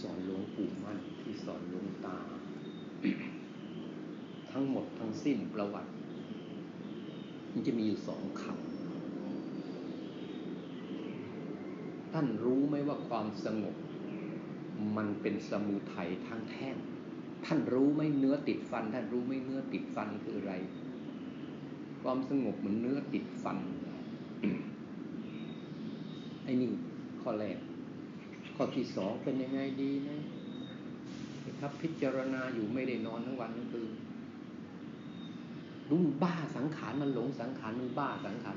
สอนหลวงปู่มั่น ที่สอนหลวงตา ทั้งหมดทั้งสิ้นประวัติ มันจะมีอยู่สองคำท่านรู้ไหมว่าความสงบ มันเป็นสมุทัยทั้งแท่ง ท่านรู้ไหมเนื้อติดฟัน ท่านรู้ไหมเนื้อติดฟันคืออะไร ความสงบเหมือนเนื้อติดฟันไอ้นี่ข้อแรก ข้อที่สองเป็นยังไงดีนะครับพิจารณาอยู่ไม่ได้นอนทั้งวันทั้งคืนรู้บ้าสังขารมันหลงสังขารมันบ้าสังขาร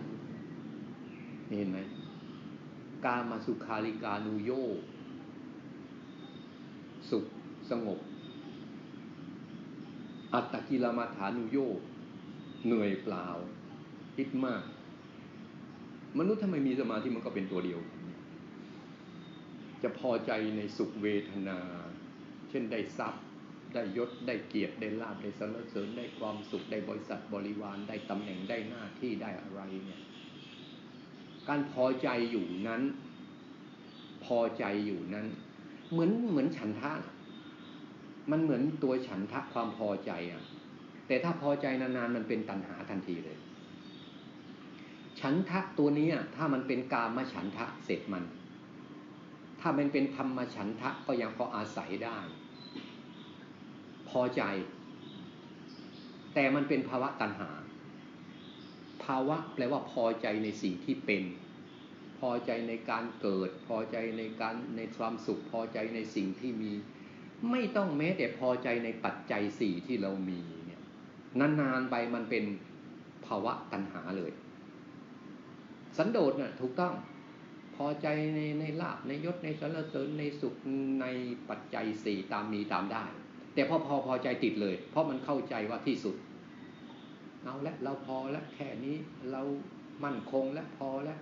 เห็นไหมกามาสุขาริกานุโยสุขสงบ อัตตกิลมาฐานุโยเหนื่อยเปล่าคิดมาก มนุษย์ถ้าไม่มีสมาธิมันก็เป็นตัวเดียว จะพอใจในสุขเวทนา เช่นได้ทรัพย์ ได้ยศได้เกียรติได้ลาภได้สรรเสริญได้ความสุขได้บริษัทบริวารได้ตำแหน่งได้หน้าที่ได้อะไรเนี่ยการพอใจอยู่นั้น พอใจอยู่นั้น เหมือนเหมือนฉันทะ มันเหมือนตัวฉันทะความพอใจอะ แต่ถ้าพอใจนานๆมันเป็นตัณหาทันทีเลย ฉันทะตัวนี้ถ้ามันเป็นกามฉันทะเสร็จมัน ถ้ามันเป็นธรรมฉันทะก็ยังพออาศัยได้ พอใจ แต่มันเป็นภาวะตัณหา ภาวะแปลว่าพอใจในสิ่งที่เป็น พอใจในการเกิด พอใจในการในความสุข พอใจในสิ่งที่มี ไม่ต้องแม้แต่พอใจในปัจจัยสี่ที่เรามีเนี่ยนานๆไปมันเป็นภาวะตัณหาเลย สันโดษน่ะถูกต้อง อใจในในลาบในยศในสรรเสริญในสุขในปัจจัยสี่ตามมีตามได้ แต่พอพอพอใจติดเลย เพราะมันเข้าใจว่าที่สุด เอาละเราพอแล้วแค่นี้เรามั่นคงแล้วพอแล้ว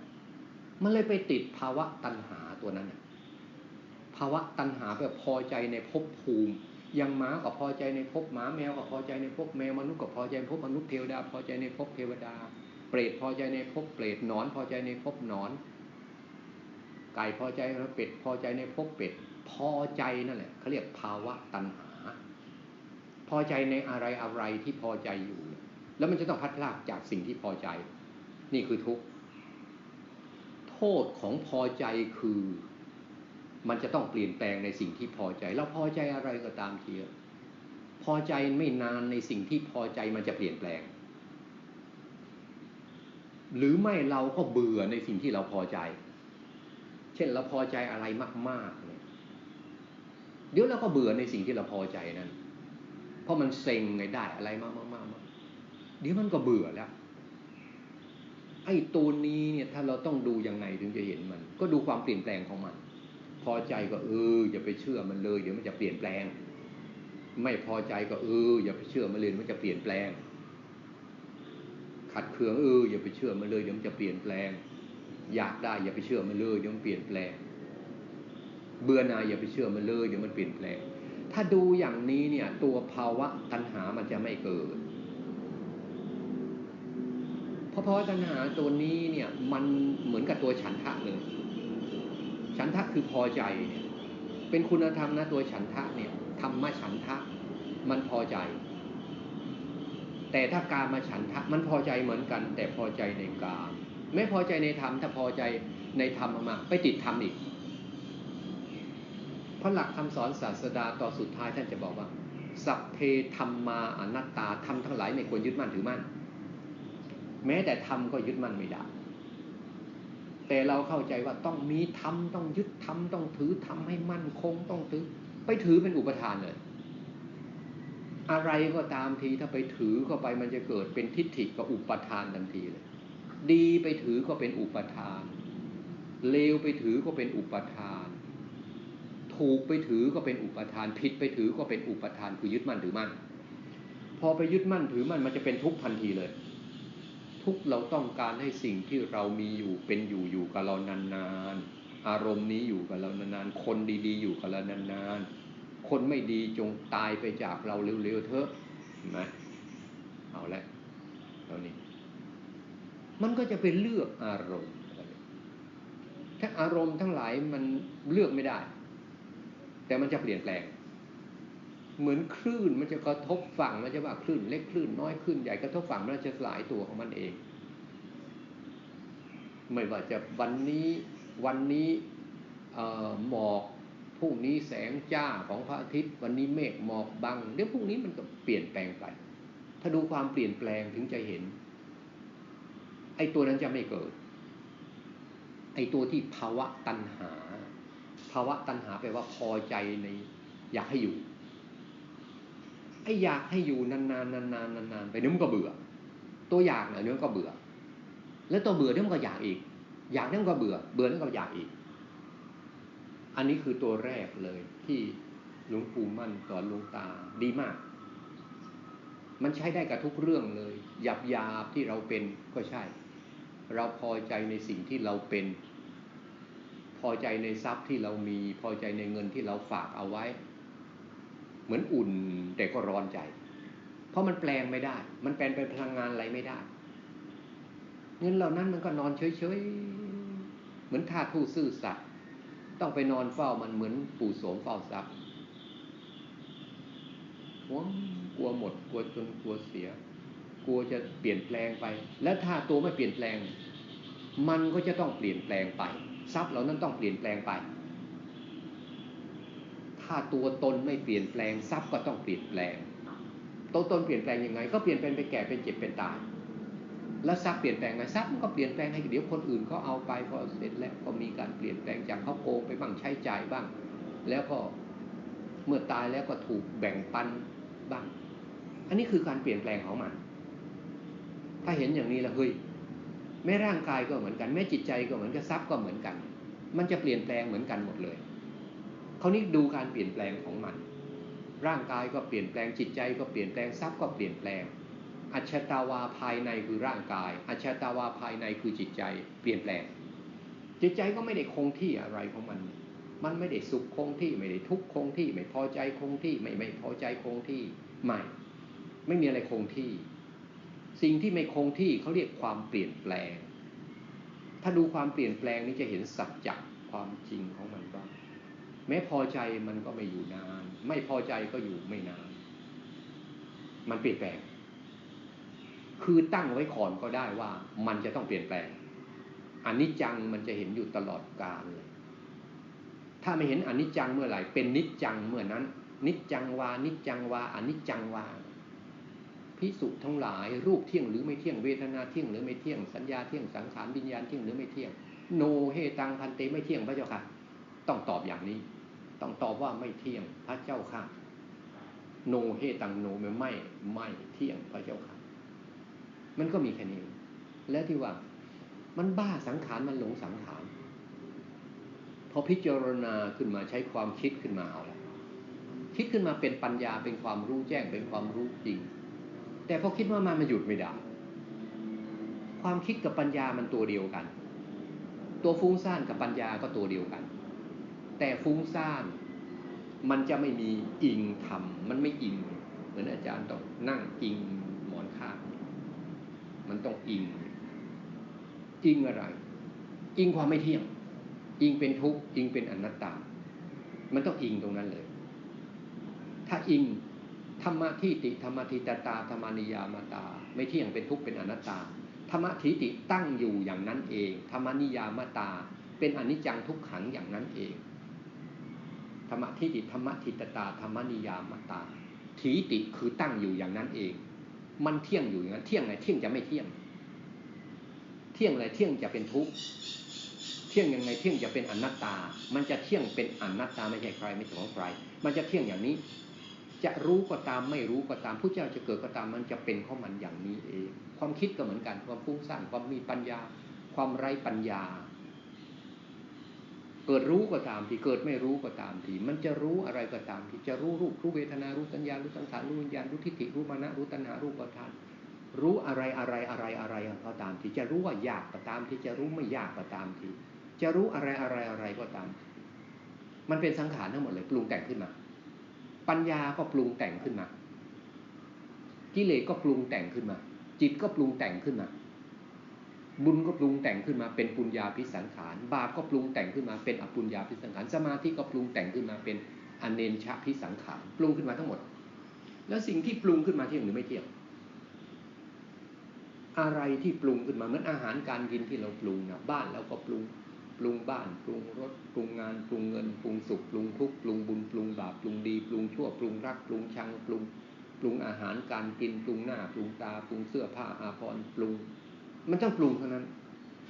มันเลยไปติดภาวะตัณหาตัวนั้นภาวะตัณหาแบบพอใจในภพภูมิยังหมาก็พอใจในภพหมาแมวก็พอใจในภพแมวมนุษย์ก็พอใจในภพมนุษย์เทวดา พอใจในภพเทวดา เปรตพอใจในภพเปรตนอน พอใจในภพนอน ไก่พอใจแล้วเป็ดพอใจในภพเป็ด พอใจนั่นแหละเขาเรียกภาวะตัณหา พอใจในอะไรอะไรที่พอใจอยู่ แล้วมันจะต้องพัดลากจากสิ่งที่พอใจ นี่คือทุกข์โทษของพอใจคือ มันจะต้องเปลี่ยนแปลงในสิ่งที่พอใจเราพอใจอะไรก็ตามทีพอใจไม่นานในสิ่งที่พอใจมันจะเปลี่ยนแปลง หรือไม่เราก็เบื่อในสิ่งที่เราพอใจ ช่นเราพอใจอะไรมากๆเนี่ยเดี๋ยวเราก็เบื่อในสิ่งที่เราพอใจนั้น เพราะมันเซ็งไงได้อะไรมากมากมากเดี๋ยวมันก็เบื่อแล้วไอ้ตัวนี้เนี่ยถ้าเราต้องดูยังไงถึงจะเห็นมัน ก็ดูความเปลี่ยนแปลงของมัน พอใจก็เอออย่าไปเชื่อมันเลย เดี๋ยวมันจะเปลี่ยนแปลง ไม่พอใจก็เอออย่าไปเชื่อมันเลยมันจะเปลี่ยนแปลง ขัดเคืองเอออย่าไปเชื่อมันเลยเดี๋ยวมันจะเปลี่ยนแปลง อยากได้อย่าไปเชื่อมันเลยเดี๋ยวมันเปลี่ยนแปลง เบื่อหน่ายอย่าไปเชื่อมันเลยเดี๋ยวมันเปลี่ยนแปลง ถ้าดูอย่างนี้เนี่ย ตัวภาวะตัณหามันจะไม่เกิด เพราะภาวะตัณหาตัวนี้เนี่ย มันเหมือนกับตัวฉันทะเลย ฉันทะคือพอใจเนี่ย เป็นคุณธรรมนะตัวฉันทะเนี่ยธรรมฉันทะ มันพอใจแต่ถ้าการมาฉันทะมันพอใจเหมือนกัน แต่พอใจในกาม ไม่พอใจในธรรมถ้าพอใจในธรรมมาไปติดธรรมอีกพราะหลักคำสอนศาสดาต่อสุดท้ายท่านจะบอกว่า สัพเพธรรมาอนัตตาธรรมทั้งหลายไม่ควรยึดมั่นถือมั่น แม้แต่ธรรมก็ยึดมั่นไม่ได้แต่เราเข้าใจว่าต้องมีธรรมต้องยึดธรรมต้องถือธรรมให้มั่นคงต้องถือ ไปถือเป็นอุปทานเลย อะไรก็ตามทีถ้าไปถือเข้าไปมันจะเกิดเป็นทิฏฐิกับอุปทานทันทีเลย ดีไปถือก็เป็นอุปทาน เลวไปถือก็เป็นอุปทาน ถูกไปถือก็เป็นอุปทาน ผิดไปถือก็เป็นอุปทานคือยึดมั่นถือมั่น พอไปยึดมั่นถือมั่นมันจะเป็นทุกข์ทันทีเลย ทุกเราต้องการให้สิ่งที่เรามีอยู่เป็นอยู่อยู่กับเรานานๆ อารมณ์นี้อยู่กับเรานานๆ คนดีๆ อยู่กับเรานานๆ คนไม่ดีจงตายไปจากเราเร็วๆเถอะนไหมเอาละเท่านี้ มันก็จะเป็นเลือกอารมณ์ ถ้าอารมณ์ทั้งหลายมันเลือกไม่ได้ แต่มันจะเปลี่ยนแปลง เหมือนคลื่นมันจะกระทบฝั่งมันจะว่าคลื่นเล็กคลื่นน้อยคลื่นใหญ่กระทบฝั่งมันจะสลายตัวของมันเอง ไม่ว่าจะวันนี้วันนี้หมอกพรุ่งนี้แสงจ้าของพระอาทิตย์ วันนี้เมฆหมอกบังเดี๋ยวพรุ่งนี้มันก็เปลี่ยนแปลงไป ถ้าดูความเปลี่ยนแปลงถึงจะเห็น อ้ตัวนั้นจะไม่เกิด ไอ้ตัวที่ภาวะตัณหา ภาวะตัณหาแปลว่าพอใจใน อยากให้อยู่ ไอ้อยากให้อยู่นานๆนานๆนานๆไปเดี๋ยวมันก็เบื่อ ตัวอยากเนี่ยเดี๋ยวมันก็เบื่อ แล้วตัวเบื่อเดี๋ยวมันก็อยากอีก อยากเนั่นก็เบื่อ เบื่อนั่นก็อยากอีก อันนี้คือตัวแรกเลยที่หลวงปู่มั่นสอนหลวงตาดีมาก มันใช้ได้กับทุกเรื่องเลยหยาบยาบที่เราเป็นก็ใช่ เราพอใจในสิ่งที่เราเป็น พอใจในทรัพย์ที่เรามี พอใจในเงินที่เราฝากเอาไว้ เหมือนอุ่นแต่ก็ร้อนใจ เพราะมันแปลงไม่ได้ มันแปลงเป็นพลังงานอะไรไม่ได้ เงินเหล่านั้นมันก็นอนเฉยๆ เหมือนทาทู่ซื่อสัตย์ต้องไปนอนเฝ้ามันเหมือนปู่โสมเฝ้าทรัพย์หวงกลัวหมดกลัวจนกลัวเสีย กลัวจะเปลี่ยนแปลงไป และถ้าตัวไม่เปลี่ยนแปลง มันก็จะต้องเปลี่ยนแปลงไป ทรัพย์เหล่านั้นต้องเปลี่ยนแปลงไป ถ้าตัวตนไม่เปลี่ยนแปลงทรัพย์ก็ต้องเปลี่ยนแปลง ตัวตนเปลี่ยนแปลงยังไง ก็เปลี่ยนแปลงไปแก่เป็นเจ็บเป็นตาย แล้วทรัพย์เปลี่ยนแปลงไงทรัพย์มันก็เปลี่ยนแปลงให้เดี๋ยวคนอื่นเขาเอาไปพอเสร็จแล้วก็มีการเปลี่ยนแปลงจากเขาโกงไปบ้างใช้จ่ายบ้าง แล้วก็เมื่อตายแล้วก็ถูกแบ่งปันบ้าง อันนี้คือการเปลี่ยนแปลงของมัน ถ้าเห็นอย่างนี้แล้วเฮ้ยแม้ร่างกายก็เหมือนกัน แม้จิตใจก็เหมือนกันทรัพย์ก็เหมือนกัน มันจะเปลี่ยนแปลงเหมือนกันหมดเลยเขานี้ดูการเปลี่ยนแปลงของมัน ร่างกายก็เปลี่ยนแปลงจิตใจก็เปลี่ยนแปลงทรัพย์ก็เปลี่ยนแปลง อัจฉตาวาภายในคือร่างกาย อัจฉตาวาภายในคือจิตใจ เปลี่ยนแปลง จิตใจก็ไม่ได้คงที่อะไรของมัน มันไม่ได้สุขคงที่ไม่ได้ทุกข์คงที่ ไม่พอใจคงที่ไม่ไม่พอใจคงที่ไม่ไม่มีอะไรคงที่ สิ่งที่ไม่คงที่เขาเรียกความเปลี่ยนแปลง ถ้าดูความเปลี่ยนแปลงนี้จะเห็นสัจจะความจริงของมันว่าแม้พอใจมันก็ไม่อยู่นาน ไม่พอใจก็อยู่ไม่นาน มันเปลี่ยนแปลง คือตั้งไว้ก่อนก็ได้ว่ามันจะต้องเปลี่ยนแปลงอันนี้จังมันจะเห็นอยู่ตลอดกาลเลย ถ้าไม่เห็นอันิจจังเมื่อไหร่เป็นนิจจังเมื่อนั้น นิจจังวานิจจังวาอันิจจังวา พิสุทั้งหลายรูปเที่ยงหรือไม่เที่ยงเวทนาเที่ยงหรือไม่เที่ยงสัญญาเที่ยงสังขารวิญญาณเที่ยงหรือไม่เที่ยง โนเฮตังพันเตไม่เที่ยงพระเจ้าค่ะ ต้องตอบอย่างนี้ ต้องตอบว่าไม่เที่ยงพระเจ้าค่ะ โนเฮตังโนไม่ไม่ไม่เที่ยงพระเจ้าค่ะ มันก็มีแค่นี้แล้วที่ว่ามันบ้าสังขารมันหลงสังขารพอพิจารณาขึ้นมาใช้ความคิดขึ้นมาเอาละคิดขึ้นมาเป็นปัญญาเป็นความรู้แจ้งเป็นความรู้จริง แต่พอคิดว่ามันมันหยุดไม่ได้ ความคิดกับปัญญามันตัวเดียวกัน ตัวฟุ้งซ่านกับปัญญาก็ตัวเดียวกัน แต่ฟุ้งซ่านมันจะไม่มีอิงธรรม มันไม่อิง เหมือนอาจารย์ต้องนั่งอิงหมอนข้าง มันต้องอิง อิงอะไร อิงความไม่เที่ยง อิงเป็นทุกข์ อิงเป็นอนัตตา มันต้องอิงตรงนั้นเลย ถ้าอิง ธรรมะทิติธรรมทิตตาธรรมนิยามาตา ไม่เที่ยงเป็นทุกข์เป็นอนัตตาธรรมทิติตั้งอยู่อย่างนั้นเอง ธรรมนิยามาตา เป็นอนิจจังทุกขังอย่างนั้นเองธรรมทิติธรรมทิตตาธรรมนิยามาตาทีติคือตั้งอยู่อย่างนั้นเอง มันเที่ยงอยู่อย่างนั้น เที่ยงไงเที่ยงจะไม่เที่ยง เที่ยงอะไรเที่ยงจะเป็นทุกข์เที่ยงยังไงเที่ยงจะเป็นอนัตตา มันจะเที่ยงเป็นอนัตตาไม่ใช่ใครไม่ใช่ของใคร มันจะเที่ยงอย่างนี้ จะรู้ก็ตามไม่รู้ก็ตามผู้เจ้าจะเกิดก็ตามมันจะเป็นของมันอย่างนี้เอง ความคิดก็เหมือนกันความฟุ้งซ่านความมีปัญญา ความไร้ปัญญา เกิดรู้ก็ตามที่เกิดไม่รู้ก็ตามที่มันจะรู้อะไรก็ตามที่จะรู้รูปรู้เวทนารู้สัญญารู้สังขารรู้วิญญาณรู้ทิฏฐิรู้มานะรู้ตัณหารู้ประทานรู้อะไรอะไรอะไรอะไรก็ตามที่จะรู้ว่ายากก็ตามที่จะรู้ไม่ยากก็ตามที่จะรู้อะไรอะไรอะไรก็ตาม มันเป็นสังขารทั้งหมดเลยปรุงแต่งขึ้นมา ปัญญาก็ปรุงแต่งขึ้นมา กิเลสก็ปรุงแต่งขึ้นมา จิตก็ปรุงแต่งขึ้นมา บุญก็ปรุงแต่งขึ้นมา เป็นปุญญาพิสังขาร บาปก็ปรุงแต่งขึ้นมา เป็นอปุญญาพิสังขาร สมาธิก็ปรุงแต่งขึ้นมา เป็นอเนนชาพิสังขาร ปรุงขึ้นมาทั้งหมด แล้วสิ่งที่ปรุงขึ้นมาเที่ยงหรือไม่เที่ยง อะไรที่ปรุงขึ้นมาเหมือนอาหารการกินที่เราปรุงนะบ้านเราก็ปรุง ปรุงบ้าน ปรุงรถ ปรุงงาน ปรุงเงิน ปรุงสุข ปรุงทุกข์ ปรุงบุญ ปรุงบาป ปรุงดี ปรุงชั่ว ปรุงรัก ปรุงชัง ปรุง ปรุงอาหารการกิน ปรุงหน้า ปรุงตา ปรุงเสื้อผ้า อาภรณ์ ปรุง มันต้องปรุงเท่านั้น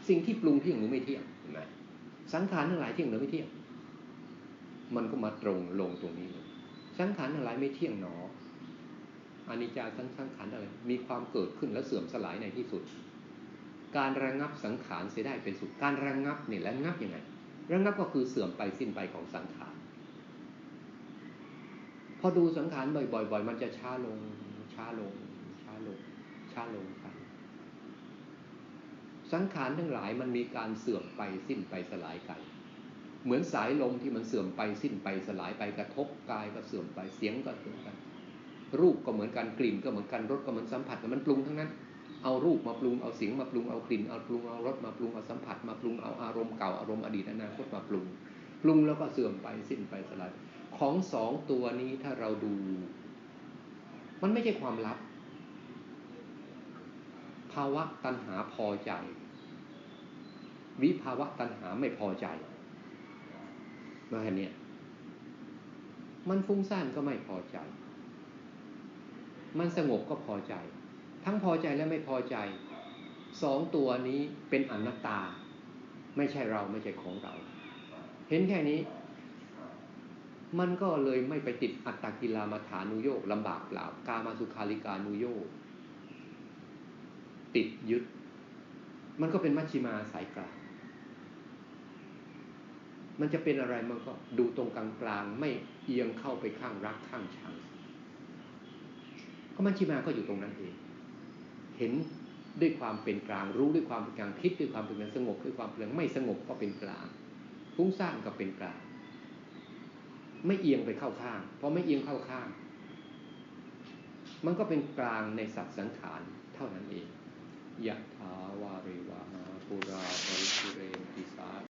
สิ่งที่ปรุงเที่ยงหรือไม่เที่ยงนไหมสังขารทั้งหลายเที่ยงหรือไม่เที่ยง มันก็มาตรงลงตรงนี้เลยสังขารทั้งหลายไม่เที่ยงหนออานิจจาสังขารอะไร มีความเกิดขึ้นและเสื่อมสลายในที่สุด การระงับสังขารเสียได้เป็นสุดการระงับเนี่ยระงับยังไงระงับก็คือเสื่อมไปสิ้นไปของสังขารพอดูสังขารบ่อยๆบ่อยๆมันจะช้าลง ช้าลง ช้าลง ช้าลงไปสังขารทั้งหลายมันมีการเสื่อมไปสิ้นไปสลายกัน เหมือนสายลมที่มันเสื่อมไปสิ้นไปสลายไปกระทบกายก็เสื่อมไปเสียงก็เสื่อมไปรูปก็เหมือนกันกลิ่นก็เหมือนกันรสก็เหมือนสัมผัสมันปรุงทั้งนั้น เอารูปมาปรุงเอาเสียงมาปรุงเอากลิ่นเอาปรุงเอารสมาปรุงเอาสัมผัสมาปรุงเอาอารมณ์เก่าอารมณ์อดีตอนาคตมาปรุง ปรุงแล้วก็เสื่อมไปสิ้นไปสลายของสองตัวนี้ถ้าเราดู มันไม่ใช่ความลับ ภาวะตัณหาพอใจ วิภาวะตัณหาไม่พอใจมาเห็นเนี่ยมันฟุ้งซ่านก็ไม่พอใจ มันสงบก็พอใจ ทั้งพอใจและไม่พอใจสองตัวนี้เป็นอนัตตา ไม่ใช่เราไม่ใช่ของเรา เห็นแค่นี้ มันก็เลยไม่ไปติดอัตตกิลามาฐานุโยกลำบากเปล่ากามาสุขาริกานุโยกติดยึด มันก็เป็นมัชชิมาสายกลางมันจะเป็นอะไรมันก็ดูตรงกลางกลางไม่เอียงเข้าไปข้างรักข้างชังก็มัชชิมาก็อยู่ตรงนั้นเอง เห็นด้วยความเป็นกลางรู้ด้วยความเป็นกลางคิดด้วยความเป็นกลางสงบด้วยความเป็นกลางไม่สงบก็เป็นกลางฟุ้งซ่านก็เป็นกลาง ไม่เอียงไปเข้าข้างเพราะไม่เอียงเข้าข้าง มันก็เป็นกลางในสัตว์สังขารเท่านั้นเองยะถาวาริวาหาปุราปริสุเรนติสา